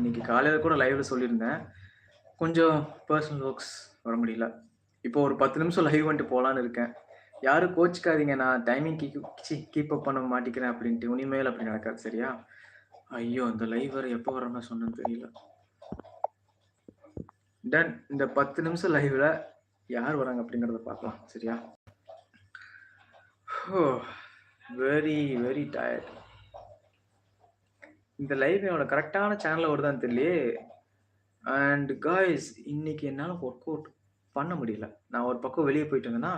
இன்னைக்கு காலையில கூட லைவ்ல சொல்லியிருந்தேன். கொஞ்சம் பர்சனல் ஒர்க்ஸ் வர முடியல. இப்போ ஒரு 10 நிமிஷம் லைவ் வந்துட்டு போகலான்னு இருக்கேன். யாரும் கோச்சிக்காதீங்க நான் டைமிங் கீக் கீப் அப் பண்ண மாட்டேங்கிறேன் அப்படின்ட்டு. இனிமேல் அப்படி நடக்காது சரியா? ஐயோ! அந்த லைவ் வேற எப்போ வரணும்னு மாரி சொன்னேன்னு தெரியல. டன். இந்த 10 நிமிஷம் லைவ்ல யார் வராங்க அப்படிங்கிறத பார்க்கலாம். சரியா? Oh very, very tired. இந்த லைவ் என்னோட கரெக்டான சேனல்ல வருதான்னு தெரியலையே! அண்ட் காய்ஸ் இன்னைக்கு என்னால் ஒர்க் அவுட் பண்ண முடியல. நான் ஒரு பக்கம் வெளியே போயிட்டேங்கன்னா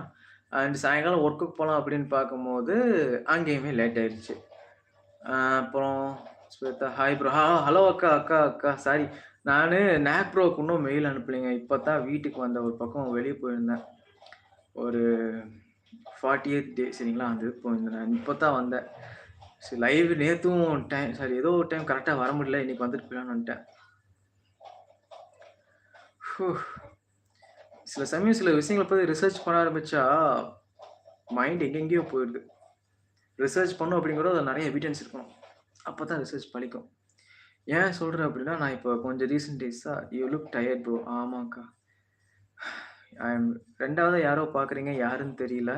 அண்ட் சாயங்காலம் ஒர்க்குக்கு போகலாம் அப்படின்னு பார்க்கும்போது, அங்கேயுமே லேட் ஆயிடுச்சு அப்புறம் ஸ்வேதா ஹாய் ப்ரோ. ஹா ஹலோ அக்கா, அக்கா, அக்கா. சாரி. நான் நேக் இன்னும் மெயில் அனுப்பலைங்க. இப்போ தான் வீட்டுக்கு வந்த ஒரு பக்கம் வெளியே போயிருந்தேன். ஒரு 48த் டே சரிங்களா? அந்த போயிருந்தேன் இப்போ தான் வந்தேன். சரி லைவ் நேற்றும் டைம் சாரி ஏதோ ஒரு டைம் கரெக்டாக வர முடியல. இன்னைக்கு வந்துட்டு போயிடலான்னு வந்துட்டேன். சில சமயம் சில விஷயங்களை பற்றி ரிசர்ச் பண்ண ஆரம்பிச்சா, மைண்ட் எங்கெங்கேயோ போயிடுது ரிசர்ச் பண்ணணும் அப்படிங்கிறத நிறைய எவிடன்ஸ் இருக்கணும். அப்பதான் ரிசர்ச் பழிக்கும் ஏன் சொல்கிறேன் அப்படின்னா, நான் இப்போ கொஞ்சம் ரீசெண்ட் டேஸாக யூ லுக் டயர்ட் ப்ரோ. ஆமாக்கா. ஐ அம் 2வதா யாரோ பார்க்குறீங்க. யாருன்னு தெரியல.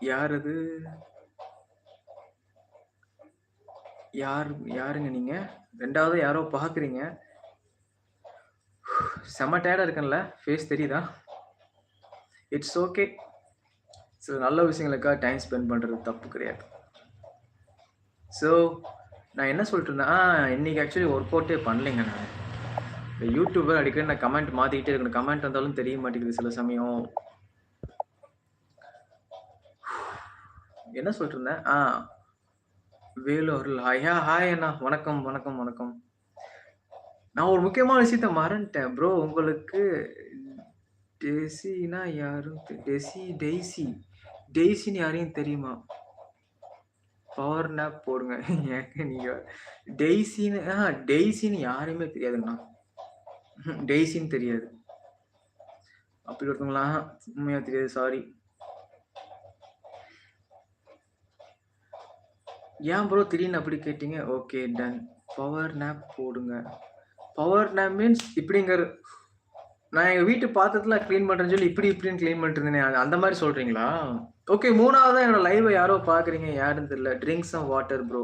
யார் அது? யார் யாருங்க நீங்க? ரெண்டாவது யாரோ பார்க்குறீங்க. செம டயர்டா இருக்கேன்ல? ஃபேஸ் தெரியுதா? It's okay. சில நல்ல விஷயங்களுக்காக டைம் ஸ்பெண்ட் பண்றது தப்பு கிடையாது. ஸோ, நான் என்ன சொல்லிட்டுருந்தேன் இன்றைக்கி ஆ இன்னைக்கு ஆக்சுவலி ஒர்க் அவுட்டே பண்ணலைங்க நான் இந்த யூடியூபர் அடிக்கடி நான் கமெண்ட் மாற்றிக்கிட்டே இருக்கணும். கமெண்ட் வந்தாலும் தெரிய மாட்டேங்குது சில சமயம். என்ன சொல்லிட்டு இருந்தேன்? ஆ வேலு அருள் யா ஹாய் அண்ணா. வணக்கம், வணக்கம், வணக்கம். நான் ஒரு முக்கியமான விஷயத்த மறந்துட்டேன். ப்ரோ உங்களுக்கு டெசினா யாரும் டெசி டெய்சி டெய்சின்னு யாரையும் தெரியுமா? பவர் நேப் போடுங்க. ஏங்க நீங்க டெய்சின்னு ஆ டெய்சின்னு யாரையுமே தெரியாதுங்கண்ணா. டெய்சின்னு தெரியாது. அப்படி ஒருத்தவங்களா? ஆஹா உண்மையா தெரியாது. சாரி. ஏன் ப்ரோ திடீர்னு அப்படி கேட்டீங்க? Okay done. பவர் நேப் போடுங்க. பவர் நேப் மீன்ஸ் இப்படிங்கிற நான் எங்கள் வீட்டு பாத்திரத்தில் க்ளீன் பண்ணுறேன்னு சொல்லி இப்படி இப்படின்னு க்ளீன் பண்ணிட்டு அந்த மாதிரி சொல்கிறீங்களா ஓகே 3வதா என்னோட லைவை யாரோ பார்க்குறீங்க. யாருன்னு தெரியல. Drinks and water bro.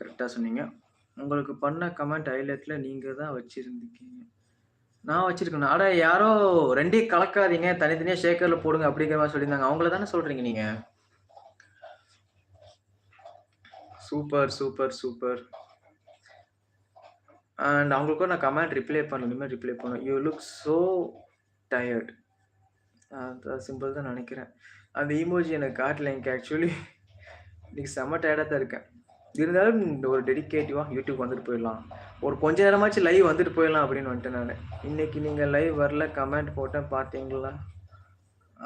கரெக்டாக சொன்னீங்க. உங்களுக்கு பண்ண கமெண்ட் ஹைலைட்டில் நீங்கள் தான் வச்சுருந்துக்கீங்க நான் வச்சிருக்கேன் அட யாரோ ரெண்டே கலக்காதீங்க. தனித்தனியாக ஷேக்கரில் போடுங்க அப்படிங்கிற மாதிரி சொல்லியிருந்தாங்க. அவங்கள தானே சொல்கிறீங்க நீங்கள் சூப்பர், சூப்பர், சூப்பர். அண்ட் அவங்களுக்கும் நான் கமெண்ட் ரிப்ளை பண்ணல. ரிப்ளை பண்ணும் யூ லுக் சோ டயர்ட். அதான் சிம்பிள் தான் நினைக்கிறேன் அந்த இமோஜி எனக்கு காட்டல. எனக்கு ஆக்சுவலி இன்னைக்கு செம்ம டயர்டாக தான் இருக்கேன். இருந்தாலும் இந்த ஒரு டெடிக்கேட்டிவாக யூடியூப் வந்துட்டு போயிடலாம். ஒரு கொஞ்ச நேரமாச்சும் லைவ் வந்துட்டு போயிடலாம் அப்படின்னு வந்துட்டேன் நான் இன்னைக்கு நீங்கள் லைவ் வரல. கமெண்ட் போட்டேன் பார்த்தீங்களா?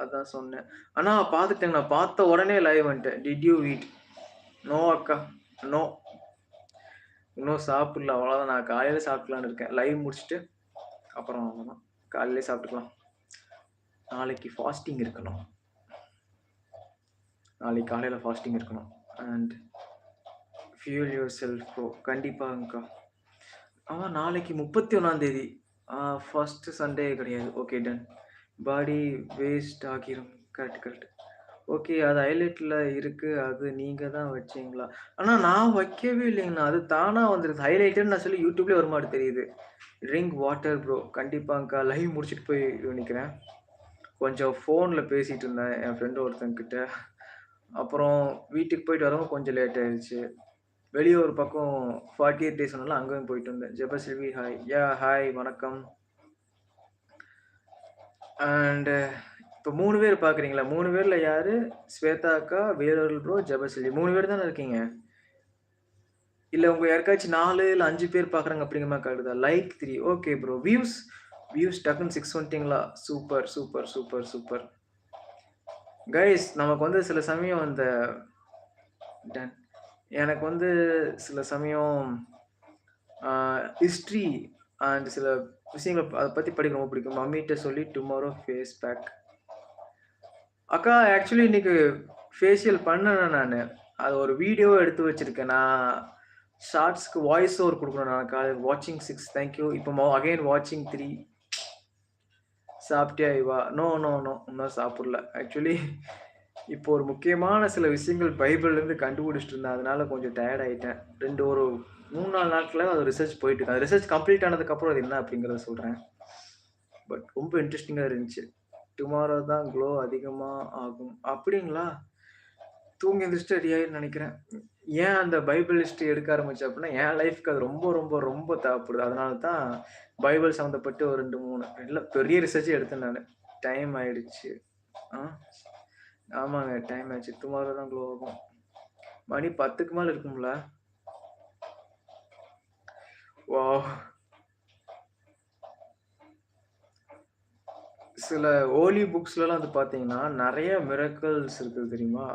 அதான் சொன்னேன். ஆனால் பார்த்துட்டேங்க. நான் பார்த்த உடனே லைவ் வந்துட்டேன். டிட் யூ வீட் நோ அக்கா. நோ. இன்னும் சாப்பிடல. அவ்வளோதான். நான் காலையில சாப்பிடலான்னு இருக்கேன். லைவ் முடிச்சுட்டு, அப்புறம் அவ்வளோதான். காலையிலே சாப்பிட்டுக்கலாம். நாளைக்கு ஃபாஸ்டிங் இருக்கணும். நாளைக்கு காலையில் ஃபாஸ்டிங் இருக்கணும். And fuel yourself bro. கண்டிப்பாங்கக்கா. ஆமாம் நாளைக்கு முப்பத்தி ஒன்றாந்தேதி ஃபஸ்ட்டு சண்டே கிடையாது. Okay done. பாடி வேஸ்ட் ஆகிரும். Correct, correct. ஓகே அது ஹைலைட்ல இருக்கு. அது நீங்க தான் வச்சீங்களா? அண்ணா நான் வைக்கவே இல்லைங்கண்ணா. அது தானா வந்துருது. ஹைலைட்டுன்னு நான் சொல்லி யூடியூப்லயே ஒரு மாதிரி தெரியுது. Drink water bro. கண்டிப்பாங்க்கா. லைவ் முடிச்சுட்டு போய் இது நிக்கிறேன். கொஞ்சம் ஃபோன்ல பேசிட்டு இருந்தேன். என் ஃப்ரெண்டு ஒருத்தன்கிட்ட. அப்புறம் வீட்டுக்கு போயிட்டு வரவும் கொஞ்சம் லேட் ஆயிருச்சு. வெளிய ஒரு பக்கம் 48 டேஸ் சொன்னேன்ல, அங்கேயும் போயிட்டு வந்தேன். ஜெபசெல்வி ஹாய். யா ஹாய் வணக்கம். அண்ட் இப்போ மூணு பேர் பார்க்குறீங்களா? மூணு பேரில் யார் ஸ்வேதா அக்கா, வேலூர் ப்ரோ, ஜெபசெல்வி. 3 பேர் தானே இருக்கீங்க? இல்லை உங்கள் யாருக்காச்சும் நாலு இல்லை அஞ்சு பேர் பார்க்குறாங்க அப்படிங்கிற மாதிரி காட்டுதா? Like three okay bro. Views views டக்குன்னு six வந்துட்டிங்களா super, super, super, super. Guys நமக்கு வந்து சில சமயம் அந்த டன். எனக்கு வந்து சில சமயம் ஹிஸ்ட்ரி அண்ட் சில விஷயங்களை அதை பற்றி படிக்க ரொம்ப பிடிக்கும். மம்மிகிட்ட சொல்லி டுமாரோ ஃபேஸ் பேக். அக்கா ஆக்சுவலி இன்னைக்கு ஃபேஷியல் பண்ணேன் நான் அது ஒரு வீடியோ எடுத்து வச்சிருக்கேன். நான் ஷார்ட்ஸ்க்கு வாய்ஸ் ஓவர் கொடுக்கணும் நான் காலைல வாட்சிங் சிக்ஸ் தேங்க் யூ. இப்போ அகைன் வாட்சிங் த்ரீ சாப்பிட்டியா இவா? No, no, no. இன்னும் சாப்பிடல. ஆக்சுவலி இப்போ ஒரு முக்கியமான சில விஷயங்கள் பைபிள்லேருந்து கண்டுபிடிச்சிட்டு இருந்தேன். அதனால கொஞ்சம் டயர்ட் ஆகிட்டேன் ரெண்டு ஒரு மூணு நாலு நாட்களில் அது ரிசர்ச் போயிட்டு இருக்கு. ரிசர்ச் கம்ப்ளீட் ஆனதுக்கப்புறம் அது என்ன அப்படிங்கிறத சொல்கிறேன் பட் ரொம்ப இன்ட்ரெஸ்டிங்காக இருந்துச்சு. டுமாரோ தான் க்ளோ அதிகமாக ஆகும். அப்படிங்களா? தூங்கி எழுந்திரிச்சிட்டு ரெடி ஆயிரும்னு நினைக்கிறேன் ஏன் அந்த பைபிள் ஹிஸ்ட்ரி எடுக்க ஆரம்பிச்சு அப்படின்னா, என் லைஃப்க்கு அது ரொம்ப, ரொம்ப, ரொம்ப தேவைப்படுது. அதனால தான் பைபிள் சம்மந்தப்பட்டு ஒரு ரெண்டு மூணு இல்லை பெரிய ரிசர்ச் எடுத்தேன் நான் டைம் ஆயிடுச்சு. ஆ ஆமாங்க. டைம் ஆச்சு. டுமாரோ தான் க்ளோ ஆகும். மணி பத்துக்கு மேலே இருக்கும்ல? வா சில ஓலி புக்ஸ்லலாம் வந்து பார்த்தீங்கன்னா, நிறைய மிரக்கல்ஸ் இருக்குது தெரியுமா?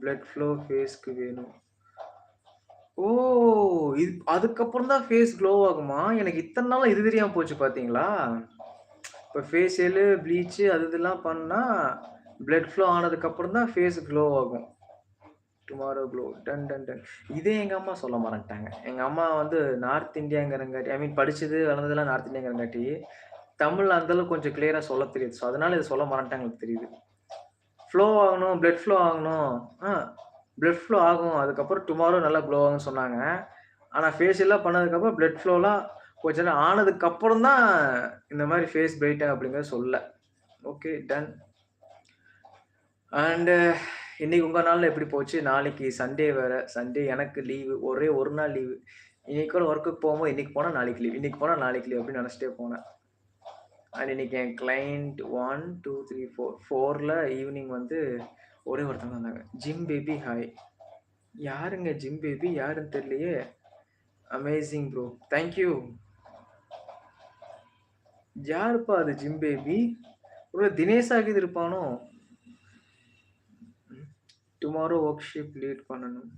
பிளட் ஃப்ளோ ஃபேஸ்க்கு வேணும். ஓ! இது அதுக்கப்புறம் தான் ஃபேஸ் க்ளோ ஆகுமா? எனக்கு இத்தனை நாள் இது தெரியாமல் போச்சு பார்த்தீங்களா? இப்போ ஃபேஷியலு, ப்ளீச்சு அது இதெல்லாம் பண்ணால் பிளட் ஃப்ளோ ஆனதுக்கப்புறம் தான் ஃபேஸ் க்ளோ ஆகும். Tomorrow glow. Done done done. இதே எங்கள் அம்மா சொல்ல மாட்டாங்க எங்கள் அம்மா வந்து நார்த் இந்தியாங்கிறங்காட்டி ஐ மீன் படித்தது வளர்ந்ததெல்லாம் நார்த் இந்தியாங்கிறங்காட்டி, தமிழ் அந்தளவுக்கு கொஞ்சம் கிளியரா சொல்ல தெரியுது ஸோ அதனால இதை சொல்ல மாட்டாங்களுக்கு தெரியுது. ஃப்ளோ ஆகணும், பிளட் ஃப்ளோ ஆகணும். ஆ பிளட் ஃப்ளோ ஆகும். அதுக்கப்புறம் டுமாரோ நல்லா க்ளோ ஆகும்னு சொன்னாங்க. ஆனால் ஃபேஸ் எல்லாம் பண்ணதுக்கப்புறம் பிளட் ஃப்ளோலாம் கொஞ்ச நேரம் ஆனதுக்கப்புறம் தான் இந்த மாதிரி ஃபேஸ் பிரைட்டாக அப்படிங்கிறத சொல்ல ஓகே டன். அண்டு இன்னைக்கு உங்கள் நாளில் எப்படி போச்சு? நாளைக்கு சண்டே வேறு சண்டே எனக்கு லீவு. ஒரே ஒரு நாள் லீவு. இன்னைக்கு கூட ஒர்க்குக்கு போகும்போது இன்னைக்கு போனால் நாளைக்கு லீவ். இன்னைக்கு போனால் நாளைக்கு லீவ் அப்படின்னு நினச்சிட்டே போனேன். அண்ட் இன்னைக்கு என் client one two three four ஃபோரில் ஈவினிங் வந்து ஒரே ஒருத்தவங்க வந்தாங்க. Gym baby hi. யாருங்க ஜிம் பேபி? யாருன்னு தெரியலையே. Amazing bro. Thank you. யாருப்பா அது ஜிம் பேபி? ஒருவேள தினேஷ் ஆகிது இருப்பானோ? டுமாரோ ஒர்க் வொர்க்ஷிப் லீட் பண்ணணும்.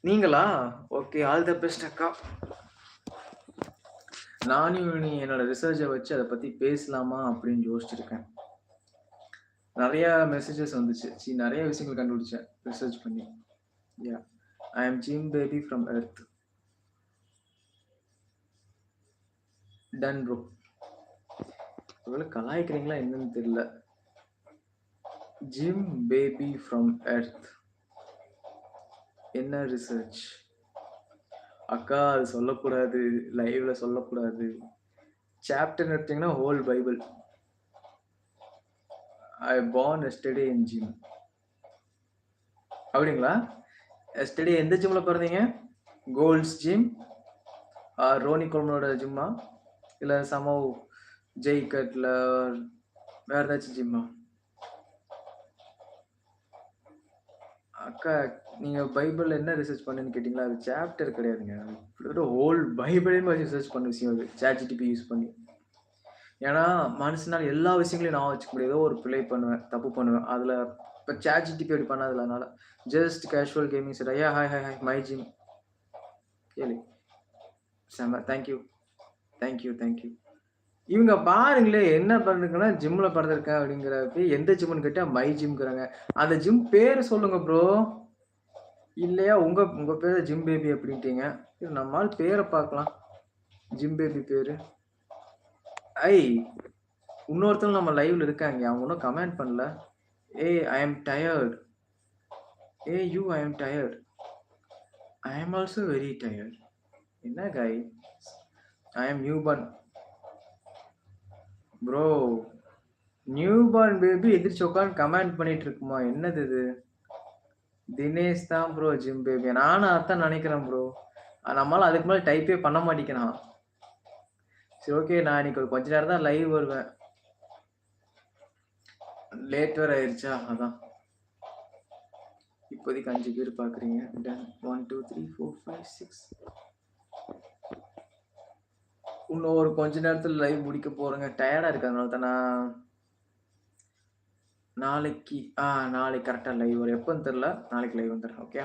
நீங்களா? ஓகே. ஆல் த பெஸ்ட் அக்கா. நானும் இனி என்னோட ரிசர்ச்சை வச்சு அதை பத்தி பேசலாமா அப்படின்னு யோசிச்சிருக்கேன். நிறையா மெசேஜஸ் வந்துச்சு. ச்சீ நிறைய விஷயங்கள் கண்டுபிடிச்சேன். ரிசர்ச் பண்ணி. Yeah. I am gym baby from earth. Done bro. ஒருவேள கலாய்க்கிறீங்களா என்னன்னு தெரியல. Gym baby from earth. என்ன ரிசர்ச்? அக்கா அது சொல்லக்கூடாது. லைவ்ல சொல்லக்கூடாது. சாப்டர் எடுத்தீங்கன்னா whole Bible. I born yesterday in gym. அப்படிங்களா? எஸ்டர்டே எந்த ஜிம்ல பிறந்தீங்க கோல்ட்ஸ் ஜிம்? ஆர் ரோனி கோல்மனோட ஜிம்மா? இல்ல சம்ஹவ் ஜெய் கட்ல வேற ஏதாச்சும் ஜிம்மா? அக்கா நீங்க பைபிள் என்ன ரிசர்ச் பண்ணேன்னு கேட்டீங்களா? அது சாப்டர் கிடையாதுங்க. ஹோல் பைபிளையும் ரிசர்ச் பண்ண விஷயம் அது. ChatGPT யூஸ் பண்ணி. ஏன்னா, மனுஷனால எல்லா விஷயங்களையும் நான் வச்சுக்க முடியாது. ஒரு பிளே பண்ணுவேன், தப்பு பண்ணுவேன். அதுல இப்ப ChatGPT அப்படி பண்ணாதுல அதனால. ஜஸ்ட் கேஷுவல் கேமிங் சார் ஐயா hi hi hi my gym. கேளு. செம. Thank you. Thank you, thank you. இவங்க பாருங்களே என்ன பண்ணிருக்கேன்னா, ஜிம்மில் பிறந்திருக்கேன் அப்படிங்கிறப்ப எந்த ஜிம்னு கேட்டால் மை ஜிம்ங்கிறாங்க. அந்த ஜிம் பேர் சொல்லுங்க ப்ரோ. இல்லையா உங்க உங்க பேரு ஜிம் பேபி அப்படின்ட்டீங்க. இது நம்ம பேரை பார்க்கலாம். ஜிம் பேபி பேரு. ஐ இன்னொருத்தவங்க நம்ம லைவ்ல இருக்காங்க. அவங்க ஒன்றும் கமெண்ட் பண்ணல. ஏய் ஐ அம் டயர்ட். ஏய் you I am tired. I am also very tired. என்ன guy I am newborn. Bro newborn baby எதிர்ச்சி உட்காந்து கமெண்ட் பண்ணிட்டு இருக்குமா? என்னது இது? தினேஷ் தான் ப்ரோ ஜிம் பேபி. நானும் அதான் நினைக்கிறேன் ப்ரோ. நம்மளால அதுக்கு மேலே டைப்பே பண்ண மாட்டேங்கிறான். சரி ஓகே. நான் இன்னைக்கு ஒரு கொஞ்ச நேரம் தான் லைவ் வருவேன். லேட் வேற ஆயிடுச்சா அதான். இப்போதைக்கு அஞ்சு பேர் பார்க்குறீங்க. டன் 1, 2, 3, 4, 5, 6 இன்னும் ஒரு கொஞ்ச நேரத்தில் லைவ் முடிக்க போகிறேங்க டயர்டாக இருக்கு. அதனால தான் நான் நாளைக்கு ஆ நாளைக்கு கரெக்டாக லைவ் வரும். எப்போன்னு தெரில நாளைக்கு லைவ் வந்துடுறேன். ஓகே.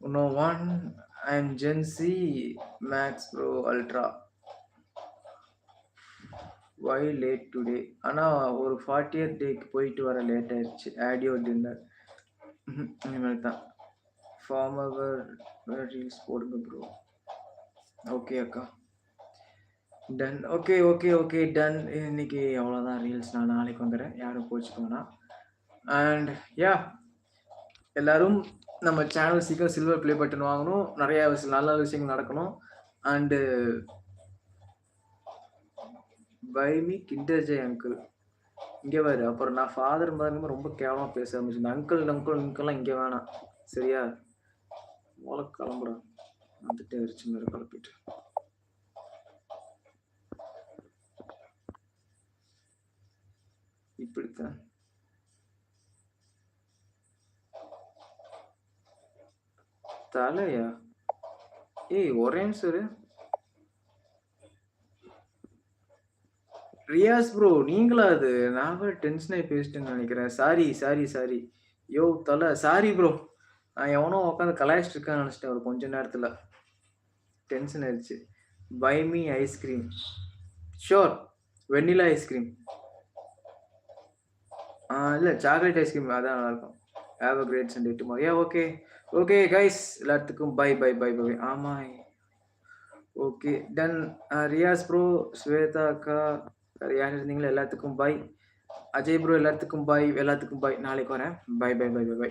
இன்னும் 1 I am max pro ultra. Why late today? ஆனால் ஒரு 40த் டேக்கு போயிட்டு வர லேட் ஆயிடுச்சு ஆடியோ டின்னர். இனிமேல் தான். ஃபார்மர் ரீல்ஸ் போடுங்க ப்ரோ ஓகே அக்கா done okay okay okay done இன்னைக்கு அவ்வளோதான் ரீல்ஸ் நான் நாளைக்கு வந்துடுறேன் யாரும் கோச்சிக்க வேணாம். அண்ட் யா எல்லாரும் நம்ம சேனல் சீக்கிரம் சில்வர் ப்ளே பட்டன் வாங்கணும். நிறைய விஷயம் நல்ல விஷயங்கள் நடக்கணும். அண்டு பை மீ கிண்டர் ஜெய் அங்கிள் இங்கே பாரு. அப்புறம் நான் ஃபாதர் மாதிரி ரொம்ப கேவலமாக பேச ஆரம்பிச்சிருந்தேன் அங்கிள் அங்கிள் அங்கிள்லாம் இங்கே வேணாம். சரியா? மூல கிளம்புடா வந்துட்டு வச்சு மேலே கிளப்பிட்டு இப்படித்தான் தலையா? ஏய் ஒரே நிமிஷம் ரியாஸ் ப்ரோ நீங்களா அது? நான் கூட டென்ஷன் ஆகி பேசிட்டேன்னு நினைக்கிறேன். சாரி சாரி சாரி யோ தலை சாரி ப்ரோ நான் எவனோ உட்காந்து கலாய்ச்சிட்டு இருக்கான்னு நினச்சிட்டேன் ஒரு கொஞ்ச நேரத்தில். டென்ஷன் ஆயிடுச்சு by me ice cream sure vanilla ice cream ஆ இல்லை சாக்லேட் ஐஸ்கிரீம் அதான் நல்லாயிருக்கும் have a great Sunday tomorrow yeah okay okay guys எல்லாத்துக்கும் பை பை பை பை ஆமாம் okay done Riyaz bro Swetha அக்கா யார் இருந்தீங்களோ எல்லாத்துக்கும் பை அஜய் ப்ரோ எல்லாத்துக்கும் பை எல்லாத்துக்கும் பை நாளைக்கு வரேன். Bye bye bye bye bye